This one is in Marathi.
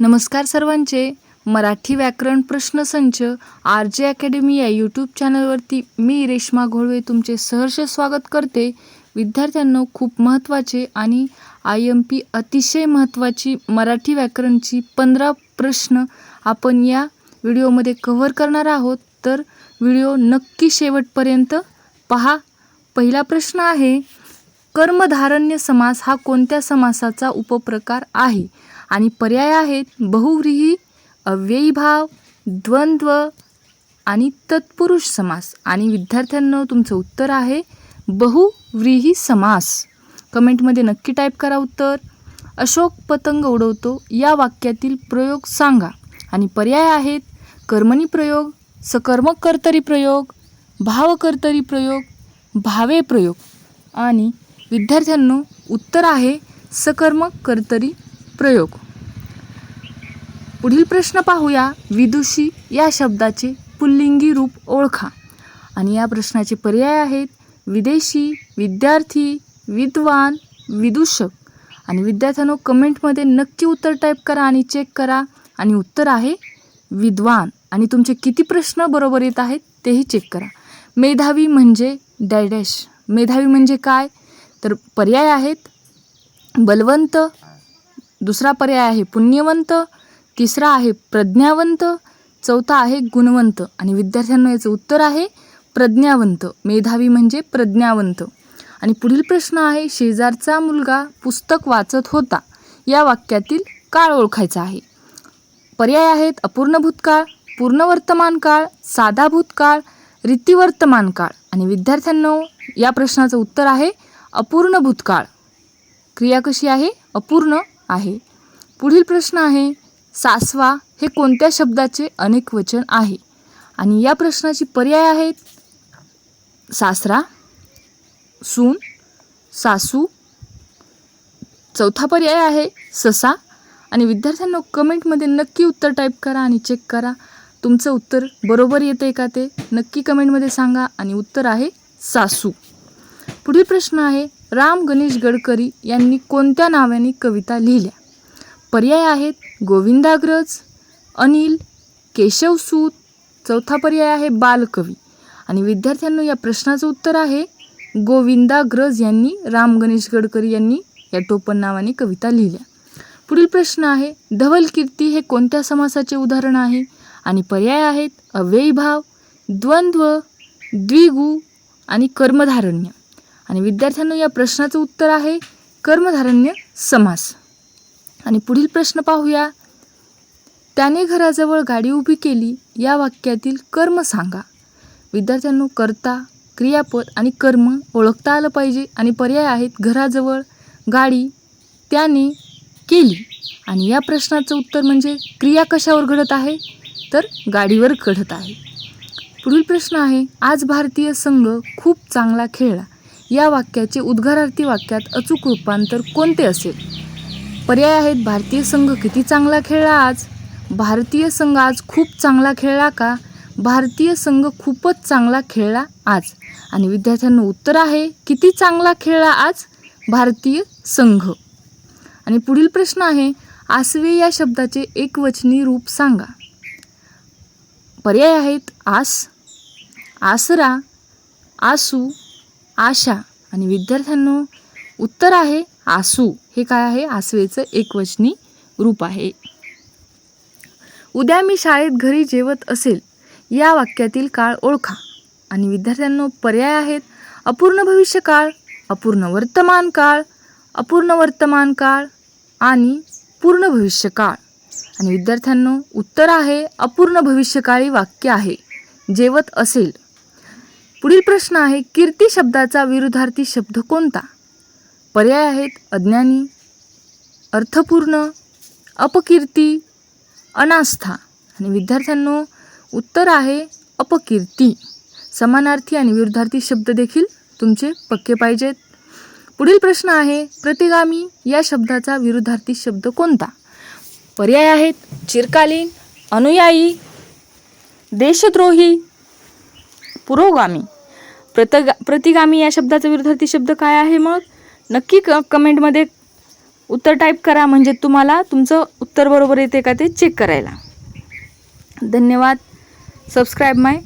नमस्कार सर्वांचे. मराठी व्याकरण प्रश्नसंच आर जे अकॅडमी या यूट्यूब चॅनलवरती मी रेश्मा घोळवे तुमचे सहर्ष स्वागत करते. विद्यार्थ्यांना खूप महत्त्वाचे आणि आय एम पी अतिशय महत्त्वाची मराठी व्याकरणची पंधरा प्रश्न आपण या व्हिडिओमध्ये कव्हर करणार आहोत. तर व्हिडिओ नक्की शेवटपर्यंत पहा. पहिला प्रश्न आहे कर्मधारण्य समास हा कोणत्या समासाचा उपप्रकार आहे? आणि पर्याय आहेत बहुव्रीही अव्ययीभाव द्वंद्व आणि तत्पुरुष समास. आणि विद्यार्थ्यांना तुमचं उत्तर आहे बहुव्रीही समास. कमेंटमध्ये नक्की टाईप करा उत्तर. अशोक पतंग उडवतो. या वाक्यातील प्रयोग सांगा. आणि पर्याय आहेत कर्मणी प्रयोग सकर्मक कर्तरी प्रयोग भावकर्तरी प्रयोग भावे प्रयोग. आणि विद्यार्थ्यांनो उत्तर आहे सकर्मक कर्तरी प्रयोग. पुढील प्रश्न पाहूया. विदुषी या शब्दाचे पुल्लिंगी रूप ओळखा. आणि या प्रश्नाचे पर्याय आहेत. विदेशी विद्यार्थी विद्वान विदूषक. आणि विद्यार्थ्यांनो कमेंटमध्ये नक्की उत्तर टाईप करा आणि चेक करा. आणि उत्तर आहे विद्वान. आणि तुमचे किती प्रश्न बरोबर येत आहेत तेही चेक करा. मेधावी म्हणजे डॅडॅश. मेधावी म्हणजे काय? तर पर्याय आहेत बलवंत दुसरा पर्याय आहे पुण्यवंत तिसरा आहे प्रज्ञावंत चौथा आहे गुणवंत. आणि विद्यार्थ्यांना याचं उत्तर आहे प्रज्ञावंत. मेधावी म्हणजे प्रज्ञावंत. आणि पुढील प्रश्न आहे शेजारचा मुलगा पुस्तक वाचत होता. या वाक्यातील काळ ओळखायचा आहे. पर्याय आहेत अपूर्ण भूतकाळ पूर्ण वर्तमान काळ साधा भूतकाळ रीतिवर्तमान काळ. आणि विद्यार्थ्यांनो या प्रश्नाचं उत्तर आहे अपूर्ण भूतकाळ. क्रिया कशी आहे? अपूर्ण आहे. पुढील प्रश्न आहे सासवा हे कोणत्या शब्दाचे अनेक वचन आहे? आणि या प्रश्नाची पर्याय आहेत. सासरा सून सासू. चौथा पर्याय आहे ससा. आणि विद्यार्थ्यांना कमेंटमध्ये नक्की उत्तर टाईप करा आणि चेक करा. तुमचं उत्तर बरोबर येतं आहे का ते? नक्की कमेंटमध्ये सांगा. आणि उत्तर आहे सासू. पुढील प्रश्न आहे राम गणेश गडकरी यांनी कोणत्या नावाने कविता लिहिल्या? पर्याय आहेत गोविंदाग्रज अनिल केशवसूत चौथा पर्याय आहे बालकवी. आणि विद्यार्थ्यांना या प्रश्नाचं उत्तर आहे गोविंदाग्रज यांनी राम गणेश गडकरी यांनी या टोपण नावाने कविता लिहिल्या. पुढील प्रश्न आहे धवलकीर्ती हे कोणत्या समासाचे उदाहरण आहे? आणि पर्याय आहेत अव्ययीभाव द्वंद्व द्विगु आणि कर्मधारण्य. आणि विद्यार्थ्यांना या प्रश्नाचं उत्तर आहे कर्मधारण्य समास. आणि पुढील प्रश्न पाहूया. त्याने घराजवळ गाडी उभी केली या वाक्यातील कर्म सांगा. विद्यार्थ्यांनो कर्ता क्रियापद आणि कर्म ओळखता आलं पाहिजे आणि पर्याय आहेत घराजवळ गाडी त्याने केली. आणि या प्रश्नाचं उत्तर म्हणजे क्रिया कशावर घडत आहे? तर गाडीवर घडत आहे. पुढील प्रश्न आहे आज भारतीय संघ खूप चांगला खेळला. या वाक्याचे उद्गारार्थी वाक्यात अचूक रूपांतर कोणते असेल? पर्याय आहेत भारतीय संघ किती चांगला खेळला आज? भारतीय संघ आज खूप चांगला खेळला का? भारतीय संघ खूपच चांगला खेळला आज. आणि विद्यार्थ्यांना उत्तर आहे किती चांगला खेळला आज? भारतीय संघ. आणि पुढील प्रश्न आहे आसवे या शब्दाचे एकवचनी रूप सांगा. पर्याय आहेत आस आसरा आसू आशा. आणि विद्यार्थ्यांनो उत्तर आहे आसू. हे काय आहे? आसवेचं एकवचनी रूप आहे. उद्या मी शाळेत घरी जेवत असेल या वाक्यातील काळ ओळखा. आणि विद्यार्थ्यांनो पर्याय आहेत अपूर्ण भविष्यकाळ अपूर्ण वर्तमान काळ अपूर्ण वर्तमान काळ आणि पूर्ण भविष्यकाळ आणि विद्यार्थ्यांनो उत्तर आहे अपूर्ण भविष्यकाळी वाक्य आहे. जेवत असेल पुढील प्रश्न आहे कीर्ती शब्दाचा विरुद्धार्थी शब्द कोणता? पर्याय आहेत अज्ञानी अर्थपूर्ण अपकीर्ती अनास्था. आणि विद्यार्थ्यांनो उत्तर आहे अपकीर्ती. समानार्थी आणि विरुद्धार्थी शब्द देखील तुमचे पक्के पाहिजेत. पुढील प्रश्न आहे प्रतिगामी या शब्दाचा विरुद्धार्थी शब्द कोणता? पर्याय आहेत चिरकालीन अनुयायी देशद्रोही पुरोगामी. प्रतगा प्रतिगामी या शब्दाचा विरोधार्थी शब्द काय आहे मग? नक्की क कमेंटमध्ये उत्तर टाईप करा म्हणजे तुम्हाला तुमचं उत्तर बरोबर येते का ते चेक करायला. धन्यवाद. सबस्क्राईब माय